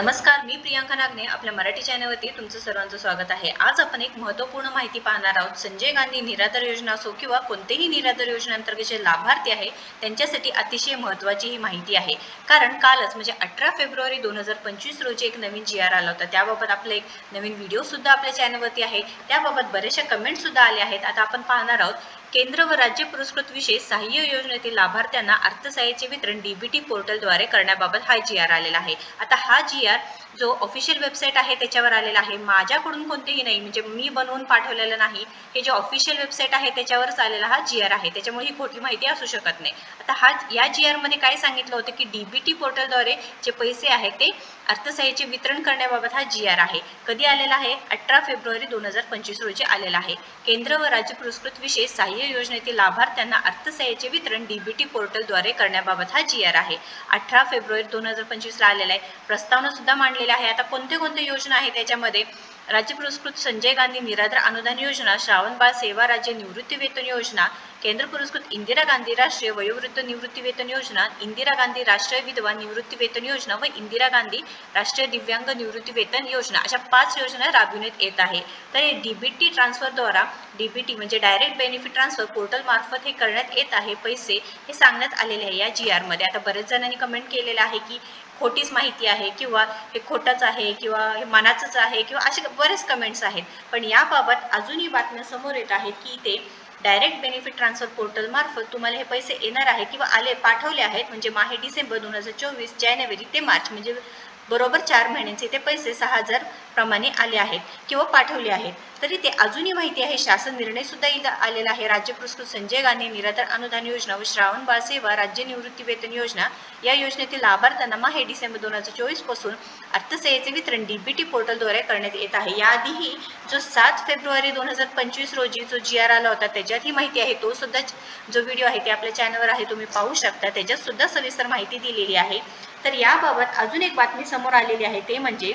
नमस्कार मी प्रियांका नागने आपल्या मराठी चॅनलवरती तुमचं सर्वांचं स्वागत आहे. आज आपण एक महत्त्वपूर्ण माहिती पाहणार आहोत. संजय गांधी निराधार योजना असो किंवा कोणतेही निराधार योजनेअंतर्गत जे लाभार्थी आहे त्यांच्यासाठी अतिशय महत्त्वाची ही माहिती आहे. कारण कालच म्हणजे अठरा फेब्रुवारी दोन हजार पंचवीस रोजी एक नवीन जी आर आला होता. त्याबाबत आपले एक नवीन व्हिडिओ सुद्धा आपल्या चॅनलवरती आहे. त्याबाबत बरेचशा कमेंट सुद्धा आले आहेत. आता आपण पाहणार आहोत केंद्र व राज्य पुरस्कृत विशेष सहाय्य योजनेतील लाभार्थ्यांना अर्थसहाय्याचे वितरण डीबीटी पोर्टलद्वारे करण्याबाबत हा जी आर आलेला आहे. आता हा जी आर जो ऑफिशियल वेबसाईट आहे त्याच्यावर आलेला आहे. माझ्याकडून कोणतेही नाही म्हणजे मी बनवून पाठवलेलं नाही. हे जे ऑफिशियल वेबसाईट आहे त्याच्यावरच आलेला हा जी आर आहे. त्याच्यामुळे ही खोटी माहिती असू शकत नाही. आता हा या जी आरमध्ये काय सांगितलं होतं की डीबीटी पोर्टलद्वारे जे पैसे आहेत ते अर्थसहाय्याचे वितरण करण्याबाबत हा जी आर आहे. कधी आलेला आहे? अठरा फेब्रुवारी दोन हजार पंचवीस रोजी आलेला आहे. केंद्र व राज्य पुरस्कृत विशेष सहाय्य योजनेतील लाभार्थ्यांना अर्थसहाय्याचे वितरण डीबीटी पोर्टलद्वारे करण्याबाबत हा जी आर आहे. अठरा फेब्रुवारी दोन हजार पंचवीसला आलेला आहे. प्रस्तावना सुद्धा मांडलेला आहे आता कोणते कोणते योजना आहे त्याच्यामध्ये राज्य पुरस्कृत संजय गांधी निराधार अनुदान योजना श्रावणबाळ सेवा राज्य निवृत्ती वेतन योजना केंद्र पुरस्कृत इंदिरा गांधी राष्ट्रीय वयोवृद्ध निवृत्ती वेतन योजना इंदिरा गांधी राष्ट्रीय विधवा निवृत्ती वेतन योजना व इंदिरा गांधी राष्ट्रीय दिव्यांग निवृत्ती वेतन योजना अशा पाच योजना राबविण्यात येत आहे. तर हे डीबीटी ट्रान्सफरद्वारा डीबीटी म्हणजे डायरेक्ट बेनिफिट ट्रान्सफर पोर्टल मार्फत हे करण्यात येत आहे. पैसे हे सांगण्यात आलेले आहे या जी आरमध्ये आता बरेच जणांनी कमेंट केलेलं आहे की खोटीच माहिती आहे किंवा हे खोटंच आहे किंवा हे मनाचंच आहे किंवा असे बरेच कमेंट्स आहेत. पण याबाबत अजूनही बातम्या समोर येत आहेत की ते डायरेक्ट बेनिफिट ट्रान्सफर पोर्टलमार्फत तुम्हाला हे पैसे येणार आहे किंवा आले पाठवले आहेत. म्हणजे माहे डिसेंबर दोन हजार चोवीस जानेवारी ते मार्च. म्हणजे बरोबर चार महिन्यांचे ते पैसे सहा हजार प्रमाणे आले आहेत किंवा पाठवले आहेत. तरी ते अजूनही माहिती आहे शासन निर्णय सुद्धा इथं आलेला आहे. राज्य पुरस्कृत संजय गांधी निराधार अनुदान योजना व श्रावण बाळ सेवा राज्य निवृत्ती वेतन योजना या योजनेतील लाभार्थ्यांना माहे डिसेंबर दोन हजार चोवीसपासून अर्थसेवेचे वितरण डीबीटी पोर्टलद्वारे करण्यात येत आहे. याआधीही जो सात फेब्रुवारी दोन हजार पंचवीस रोजी जो जी आर आला होता त्याच्यात ही माहिती आहे. तो सुद्धा जो व्हिडिओ आहे ते आपल्या चॅनलवर आहे तुम्ही पाहू शकता. त्याच्यात सुद्धा सविस्तर माहिती दिलेली आहे. तर याबाबत अजून एक बातमी समोर आलेली आहे ते म्हणजे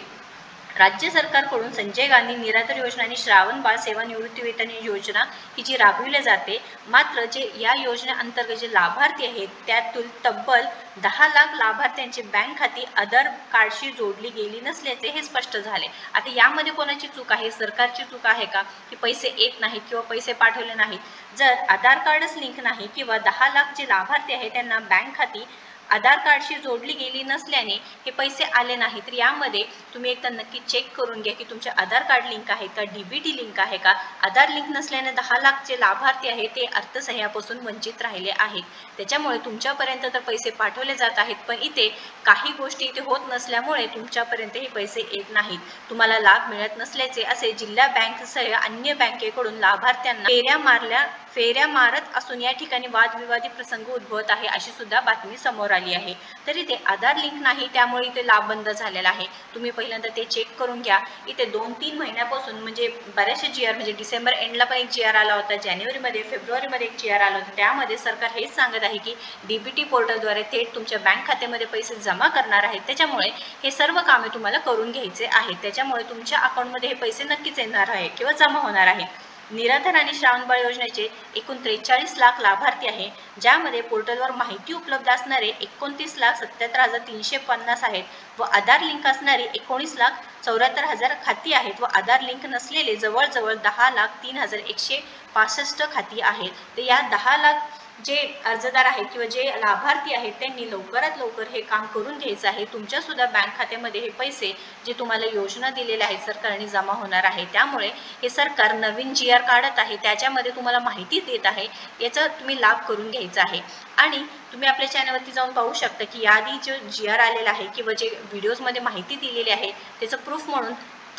राज्य सरकारकडून संजय गांधी निराधार योजना आणि श्रावण बाळ सेवा निवृत्ती वेतन योजना ही जी राबविली जाते मात्र जे या योजनेअंतर्गत जे लाभार्थी आहेत त्यातून तब्बल दहा लाख लाभार्थ्यांची बँक खाती आधार कार्डशी जोडली गेली नसल्याचे हे स्पष्ट झाले. आता यामध्ये कोणाची चूक आहे? सरकारची चूक आहे का? की पैसे येत नाहीत किंवा पैसे पाठवले नाहीत? जर आधार कार्डच लिंक नाही किंवा दहा लाख जे लाभार्थी आहेत त्यांना बँक खाती आधार कार्डशी जोडली गेली नसल्याने हे पैसे आले नाही तर यामध्ये तुम्ही एकदा नक्की चेक करून घ्या की तुमचे आधार कार्ड लिंक आहे का डी बी लिंक आहे का? आधार लिंक नसल्याने दहा लाख जे लाभार्थी आहे ते अर्थसहाय्यापासून वंचित राहिले आहेत. त्याच्यामुळे तुमच्यापर्यंत तर पैसे पाठवले जात आहेत पण इथे काही गोष्टी इथे होत नसल्यामुळे तुमच्यापर्यंत हे पैसे येत नाहीत. तुम्हाला लाभ मिळत नसल्याचे असे जिल्हा बँकसह अन्य बँकेकडून लाभार्थ्यांना फेऱ्या मारल्या फेऱ्या मारत असून या ठिकाणी वादविवादी प्रसंग उद्भवत आहे अशी सुद्धा बातमी समोर आली आहे. तर इथे आधार लिंक नाही त्यामुळे इथे लाभ बंद झालेला आहे. तुम्ही पहिल्यांदा ते चेक करून घ्या. इथे दोन तीन महिन्यापासून म्हणजे बऱ्याचशा जी आर म्हणजे डिसेंबर एंडला पण एक जी आर आला होता जानेवारीमध्ये फेब्रुवारीमध्ये एक जी आर आला होता. त्यामध्ये सरकार हेच सांगत आहे की डीबीटी पोर्टलद्वारे थेट तुमच्या बँक खात्यामध्ये पैसे जमा करणार आहेत. त्याच्यामुळे हे सर्व कामे तुम्हाला करून घ्यायचे आहेत. त्याच्यामुळे तुमच्या अकाउंटमध्ये हे पैसे नक्कीच येणार आहे किंवा जमा होणार आहे. निराधार आणि श्रावणबाळ योजनेचे एकूण त्रेचाळीस लाख लाभार्थी आहे ज्यामध्ये पोर्टलवर माहिती उपलब्ध असणारे एकोणतीस लाख सत्याहत्तर हजार तीनशे पन्नास आहेत व आधार लिंक असणारे एकोणीस लाख चौऱ्याहत्तर हजार खाती आहेत व आधार लिंक नसलेले जवळजवळ दहा लाख तीन हजार एकशे पासष्ट खाती आहेत. तर या दहा लाख जे अर्जदार आहेत किंवा जे लाभार्थी आहेत त्यांनी लवकरात लवकर हे काम करून घ्यायचं आहे. तुमच्यासुद्धा बँक खात्यामध्ये हे पैसे जे तुम्हाला योजना दिलेल्या आहेत सरकारने जमा होणार आहे. त्यामुळे हे सरकार नवीन जी आर काढत आहे. त्याच्यामध्ये तुम्हाला माहिती देत आहे. याचा तुम्ही लाभ करून घ्यायचा आहे. आणि तुम्ही आपल्या चॅनलवरती जाऊन पाहू शकता की याआधी जो जी आर आलेला आहे किंवा जे व्हिडिओजमध्ये माहिती दिलेली आहे त्याचं प्रूफ म्हणून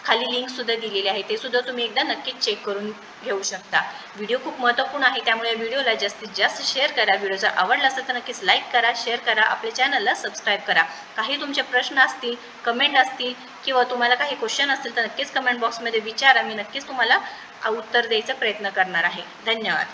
खाली लिंक सुद्धा दिलेली आहे. ते सुद्धा तुम्ही एकदा नक्कीच चेक करून घेऊ शकता. व्हिडिओ खूप महत्त्वपूर्ण आहे त्यामुळे या व्हिडिओला जास्तीत जास्त शेअर करा. व्हिडिओ जर आवडला असेल तर नक्कीच लाईक करा शेअर करा आपल्या चॅनलला सबस्क्राईब करा. काही तुमचे प्रश्न असतील कमेंट असतील किंवा तुम्हाला काही क्वेश्चन असतील तर नक्कीच कमेंट बॉक्समध्ये विचारा. मी नक्कीच तुम्हाला उत्तर द्यायचा प्रयत्न करणार आहे. धन्यवाद.